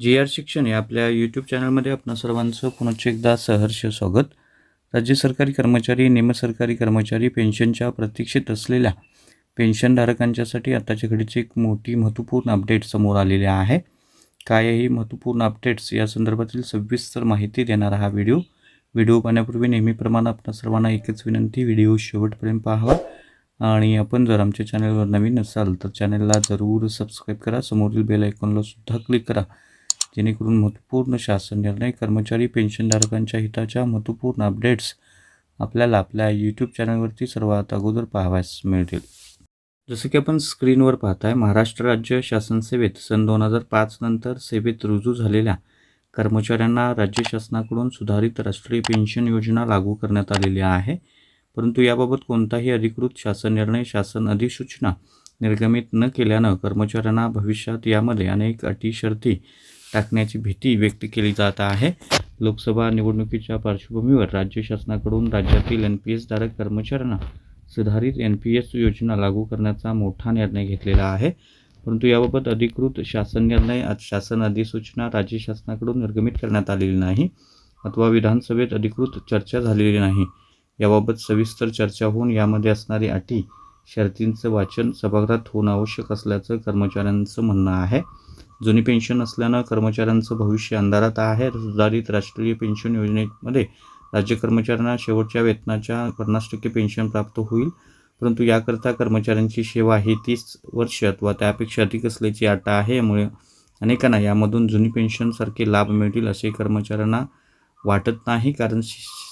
जी R शिक्षण या आपल्या यूट्यूब चॅनलमध्ये आपणा सर्वांचं पुनश्च एकदा सहर्ष स्वागत. राज्य सरकारी कर्मचारी निमसरकारी कर्मचारी पेन्शनच्या प्रतीक्षेत असलेल्या पेन्शनधारकांच्यासाठी आताच्या घडीची एक मोठी महत्त्वपूर्ण अपडेट समोर आलेली आहे. काय ही महत्त्वपूर्ण अपडेट्स या संदर्भातील सविस्तर माहिती देणारा हा व्हिडिओ. व्हिडिओ पाहण्यापूर्वी नेहमीप्रमाणे आपण सर्वांना एकच विनंती व्हिडिओ शेवटपर्यंत पाहावा. आणि आपण जर आमच्या चॅनलवर नवीन असाल तर चॅनलला जरूर सबस्क्राईब करा. समोरील बेल आयकॉनला सुद्धा क्लिक करा. जेणेकरून महत्त्वपूर्ण शासन निर्णय कर्मचारी पेन्शनधारकांच्या हिताच्या महत्त्वपूर्ण अपडेट्स आपल्याला आपल्या यूट्यूब चॅनलवरती सर्वात अगोदर पाहावयास मिळतील. जसं की आपण स्क्रीनवर पाहताय महाराष्ट्र राज्य शासन सेवेत सन दोन हजार पाच नंतर सेवेत रुजू झालेल्या कर्मचाऱ्यांना राज्य शासनाकडून सुधारित राष्ट्रीय पेन्शन योजना लागू करण्यात आलेली आहे. परंतु याबाबत कोणताही अधिकृत शासन निर्णय शासन अधिसूचना निर्गमित न केल्यानं कर्मचाऱ्यांना भविष्यात यामध्ये अनेक अटी शर्ती टाकण्याची भीती व्यक्त केली जात आहे. लोकसभा निवडणुकीच्या पार्श्वभूमीवर राज्य शासनाकडून राज्यातील एन पी एसधारक कर्मचाऱ्यांना सुधारित एन पी एस योजना लागू करण्याचा मोठा निर्णय घेतलेला आहे. परंतु याबाबत अधिकृत शासन निर्णय आज शासन अधिसूचना राज्य शासनाकडून निर्गमित करण्यात आलेली नाही. अथवा विधानसभेत अधिकृत चर्चा झालेली नाही. याबाबत सविस्तर चर्चा होऊन यामध्ये असणारी अटी शर्तींचं वाचन सभागृहात होणं आवश्यक असल्याचं कर्मचाऱ्यांचं म्हणणं आहे. जुनी पेन्शन असल्यानं कर्मचाऱ्यांचं भविष्य अंधारात आहे. सुधारित राष्ट्रीय पेन्शन योजनेमध्ये राज्य कर्मचाऱ्यांना शेवटच्या वेतनाच्या पन्नास टक्के पेन्शन प्राप्त होईल. परंतु याकरता कर्मचाऱ्यांची सेवा ही तीस वर्ष अथवा त्यापेक्षा अधिक असल्याची आटा आहे. यामुळे अनेकांना यामधून जुनी पेन्शनसारखे लाभ मिळतील असे कर्मचाऱ्यांना वाटत नाही. कारण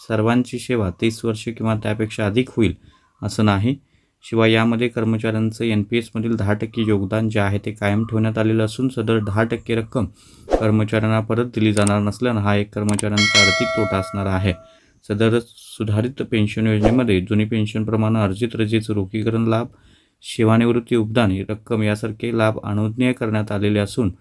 सर्वांची सेवा तीस वर्ष किंवा त्यापेक्षा अधिक होईल असं नाही. शिवाय यामध्ये कर्मचाऱ्यांचं एन पी एसमधील दहा टक्के योगदान जे आहे ते कायम ठेवण्यात आलेलं असून सदर दहा टक्के रक्कम कर्मचाऱ्यांना परत दिली जाणार नसल्यानं हा एक कर्मचाऱ्यांचा आर्थिक तोटा असणार आहे. सदर सुधारित पेन्शन योजनेमध्ये जुनी पेन्शनप्रमाणे अर्जित रजेचं रोखीकरण लाभ सेवानिवृत्ती उपदान रक्कम यासारखे लाभ अनुज्ञेय करण्यात आलेले असून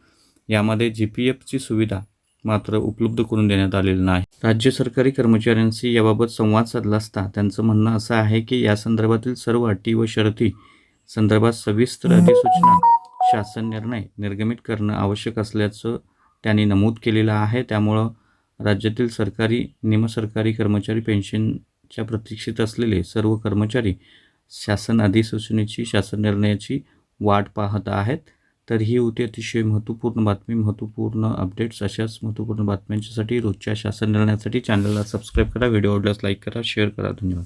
यामध्ये जी पी एफची सुविधा मात्र उपलब्ध करून देण्यात आलेलं नाही. राज्य सरकारी कर्मचाऱ्यांशी याबाबत संवाद साधला असता त्यांचं म्हणणं असं आहे की या संदर्भातील सर्व अटी व शर्ती संदर्भात सविस्तर अधिसूचना शासन निर्णय निर्गमित करणं आवश्यक असल्याचं त्यांनी नमूद केलेलं आहे. त्यामुळं राज्यातील सरकारी निमसरकारी कर्मचारी पेन्शनच्या प्रतीक्षेत असलेले सर्व कर्मचारी शासन अधिसूचनेची शासन निर्णयाची वाट पाहत आहेत. तर ही होती अतिशय महत्त्वपूर्ण बातमी. महत्त्वपूर्ण अपडेट्स अशाच महत्त्वपूर्ण बातम्यांच्यासाठी रोजच्या शासन निर्णयासाठी चॅनलला सबस्क्राईब करा. व्हिडिओ आवडल्यास लाईक करा शेअर करा. धन्यवाद.